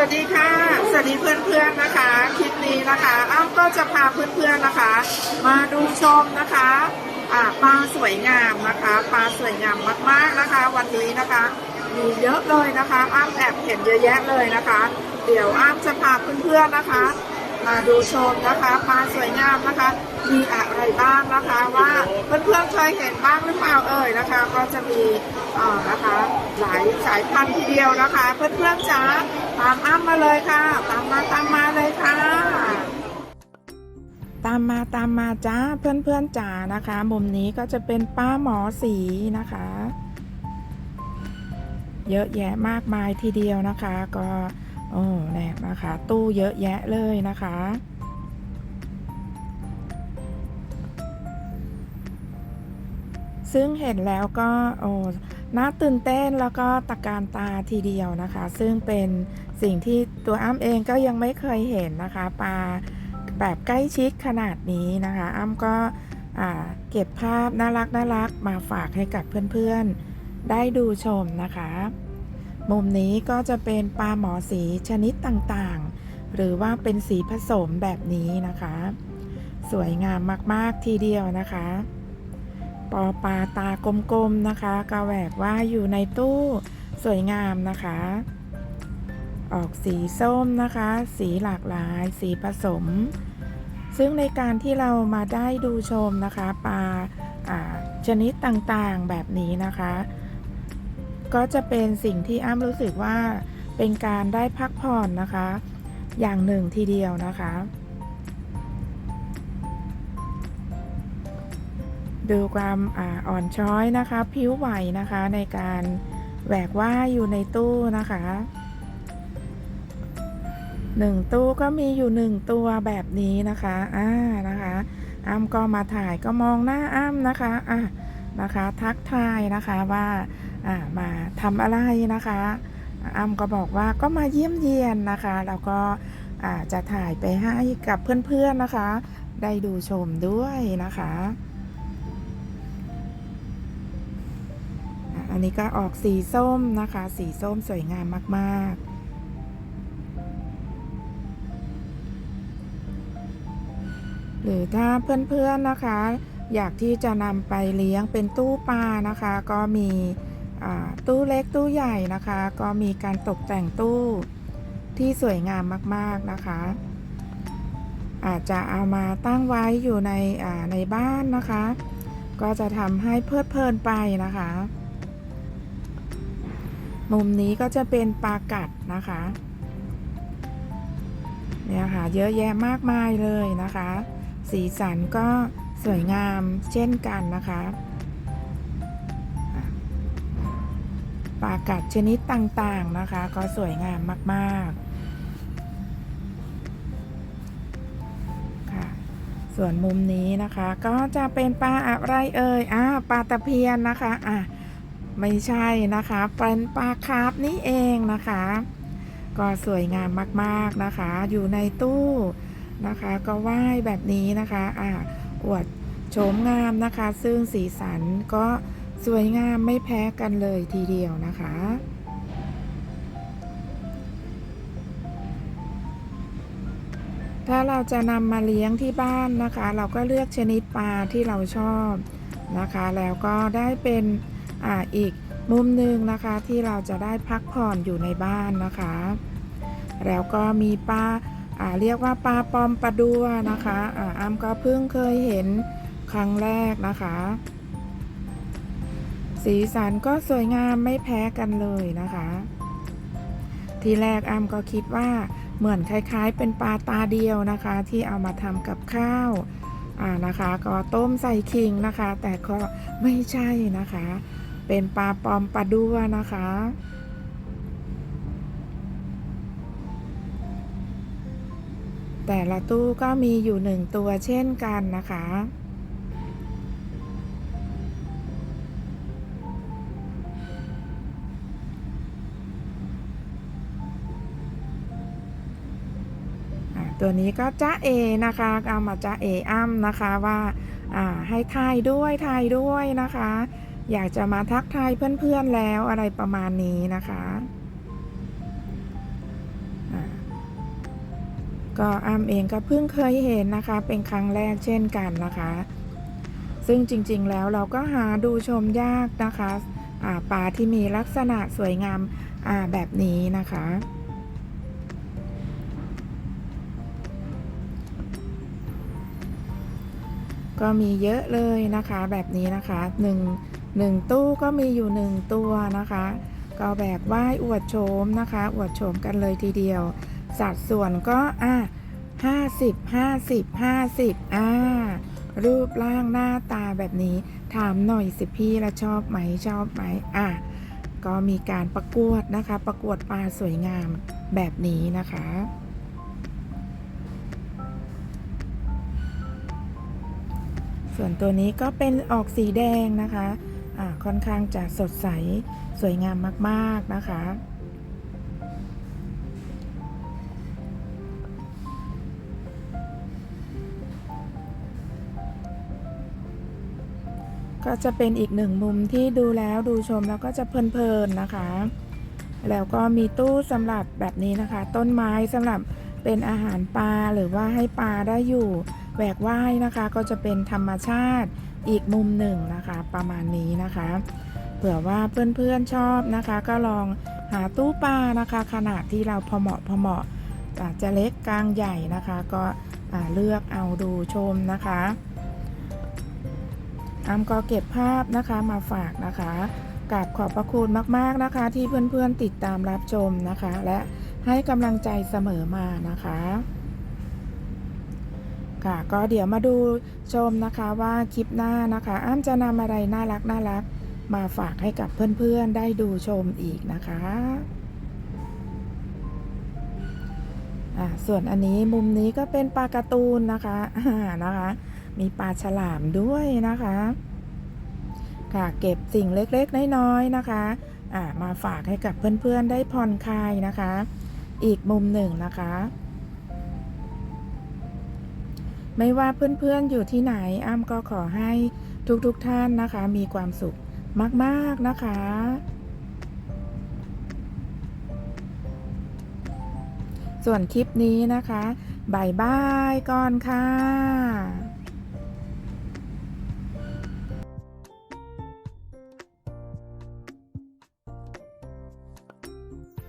วัสดีค่ะ สวัสดีเพื่อนๆนะคะ คลิปนี้นะคะอ้ำก็จะพาเพื่อนๆนะคะ มาดูชมนะคะอ่าปลาสวยงามนะคะปลาสวยงามมากๆนะคะ วันนี้นะคะมีเยอะเลยนะคะ อ้ำแอบเห็นเยอะแยะเลยนะคะ เดี๋ยวอ้ำจะพาเพื่อนๆนะคะ มาดูชมนะคะปลาสวยงามนะคะ มีอะไรบ้างนะคะว่าเพื่อนๆเคยเห็นบ้างหรือเปล่าเอ่ยนะคะ ก็จะมีนะคะหลายสายพันธุ์ทีเดียวนะคะ เพื่อนๆจ๋าตามอ้ำมาเลยค่ะ ตามมาตามมาเลยค่ะตามมาตามมาจ้าเพื่อนๆจ๋านะคะ มุมนี้ก็จะเป็นป้าหมอสีนะคะ เยอะแยะมากมายทีเดียวนะคะ ก็ โอ้แน่นะคะ ตู้เยอะแยะเลยนะคะ ซึ่งเห็นแล้วก็โอ้น่าตื่นเต้นแล้วก็ตะการตาทีเดียวนะคะ ซึ่งเป็นสิ่งที่ตัวอ้ำเองก็ยังไม่เคยเห็นนะคะปลาแบบใกล้ชิดขนาดนี้นะคะ อ้ำก็เก็บภาพน่ารักน่ารักมาฝากให้กับเพื่อนๆ ได้ดูชมนะคะ มุมนี้ก็จะเป็นปลาหมอสีชนิดต่างๆ หรือว่าเป็นสีผสมแบบนี้นะคะ สวยงามมากๆทีเดียวนะคะ ปอปลาตากลมๆนะคะกระแวกว่าอยู่ในตู้สวยงามนะคะ ออกสีส้มนะคะ สีหลากหลาย สีผสม ซึ่งในการที่เรามาได้ดูชมนะคะ ปลาอ่าชนิดต่างๆแบบนี้นะคะ ก็จะเป็นสิ่งที่อ้ำรู้สึกว่าเป็นการได้พักผ่อนนะคะ อย่างหนึ่งทีเดียวนะคะ ดูความอาอ่อนช้อยนะคะ ผิวไหวนะคะในการแหวกว่าอยู่ในตู้นะคะหนึ่งตู้ก็มีอยู่หนึ่งตัวแบบนี้นะคะอ่านะคะอ้ำก็มาถ่ายก็มองหน้าอ้ำนะคะอะนะคะ ทักทายนะคะว่า มาทำอะไรนะคะอ้ำก็บอกว่าก็มาเยี่ยมเยียนนะคะ แล้วก็จะถ่ายไปให้กับเพื่อนๆนะคะ ได้ดูชมด้วยนะคะ อันนี้ก็ออกสีส้มนะคะ สีส้มสวยงามมากๆหรือถ้าเพื่อนๆนะคะ อยากที่จะนำไปเลี้ยงเป็นตู้ปลานะคะ ก็มี ตู้เล็กตู้ใหญ่นะคะ ก็มีการตกแต่งตู้ที่สวยงามมากๆนะคะ อาจจะเอามาตั้งไว้อยู่ในในบ้านนะคะ ก็จะทำให้เพลิดเพลินไปนะคะ มุมนี้ก็จะเป็นปากัดนะคะเนี่ยค่ะเยอะแยะมากมายเลยนะคะ สีสันก็สวยงามเช่นกันนะคะ ปลากัดชนิดต่างๆนะคะ ก็สวยงามมาก ๆ ค่ะ ส่วนมุมนี้นะคะ ก็จะเป็นปลาอะไรเอ่ยอ่าปลาตะเพียนนะคะอะไม่ใช่นะคะเป็นปลาคาร์ฟนี่เองนะคะ ก็สวยงามมากๆนะคะ อยู่ในตู้นะคะ ก็ว่ายแบบนี้นะคะอ่าอวดโฉมงามนะคะ ซึ่งสีสันก็ สวยงามไม่แพ้กันเลยทีเดียวนะคะ ถ้าเราจะนำมาเลี้ยงที่บ้านนะคะ เราก็เลือกชนิดปลาที่เราชอบนะคะ แล้วก็ได้เป็นออีกมุมหนึ่งนะคะที่เราจะได้พักผ่อนอยู่ในบ้านนะคะ แล้วก็มีปลาาเรียกว่าปลาปอมปลาดัวนะคะอ่าก็เพิ่งเคยเห็นครั้งแรกนะคะ สีสันก็สวยงามไม่แพ้กันเลยนะคะ ทีแรกอ้ำก็คิดว่าเหมือนคล้ายๆ เป็นปลาตาเดียวนะคะ ที่เอามาทำกับข้าวอ่านะคะ ก็ต้มใส่ขิงนะคะ แต่ก็ไม่ใช่นะคะ เป็นปลาปอมปลาดัวนะคะ แต่ละตู้ก็มีอยู่หนึ่งตัวเช่นกันนะคะ ตัวนี้ก็จ้าเอนะคะเอามาจ้าเออ้ำนะคะว่าอ่าให้ทายด้วยทายด้วยนะคะ อยากจะมาทักทายเพื่อนๆแล้วอะไรประมาณนี้นะคะก็อ้ำเองก็เพิ่งเคยเห็นนะคะ เป็นครั้งแรกเช่นกันนะคะ ซึ่งจริงๆแล้วเราก็หาดูชมยากนะคะอ่าปลาที่มีลักษณะสวยงามแบบนี้นะคะ ก็มีเยอะเลยนะคะ แบบนี้นะคะหนึ่งหนึ่งตู้ก็มีอยู่หนึ่งตัวนะคะ ก็แบบไหว้อวดโฉมนะคะ อวดโฉมกันเลยทีเดียว สัดส่วนก็อะห้าสิบห้าสิบห้าสิบอ่ารูปร่างหน้าตาแบบนี้ ถามหน่อยสิพี่ละชอบไหมชอบไหมอะก็มีการประกวดนะคะ ประกวดปลาสวยงามแบบนี้นะคะ ส่วนตัวนี้ก็เป็นออกสีแดงนะคะค่อนข้างจะสดใสสวยงามมากๆนะคะ ก็จะเป็นอีกหนึ่งมุมที่ดูแล้วดูชมแล้วก็จะเพลินๆนะคะ แล้วก็มีตู้สำหรับแบบนี้นะคะ ต้นไม้สำหรับเป็นอาหารปลาหรือว่าให้ปลาได้อยู่ แหวกว่ายนะคะก็จะเป็นธรรมชาติอีกมุมหนึ่งนะคะประมาณนี้นะคะ เผื่อว่าเพื่อนๆชอบนะคะ ก็ลองหาตู้ปลานะคะ ขนาดที่เราพอเหมาะพอเหมาะอาจจะเล็กกลางใหญ่นะคะ ก็เลือกเอาดูชมนะคะอ้ำก็เก็บภาพนะคะมาฝากนะคะกราบขอบพระคุณมากๆนะคะ ที่เพื่อนๆติดตามรับชมนะคะ และให้กำลังใจเสมอมานะคะ ค่ะก็เดี๋ยวมาดูชมนะคะว่าคลิปหน้านะคะ อ้ำจะนำอะไรน่ารักน่ารักมาฝากให้กับเพื่อนๆได้ดูชมอีกนะคะอ่าส่วนอันนี้มุมนี้ก็เป็นปลาการ์ตูนนะคะอ่านะคะ มีปลาฉลามด้วยนะคะ ค่ะเก็บสิ่งเล็กๆน้อยๆนะคะอ่ามาฝากให้กับเพื่อนๆได้ผ่อนคลายนะคะ อีกมุมหนึ่งนะคะ ไม่ว่าเพื่อนๆอยู่ที่ไหนอ้ำก็ขอให้ทุกๆทท่านนะคะ มีความสุขมากๆนะคะ ส่วนคลิปนี้นะคะบายบายก่อนค่ะ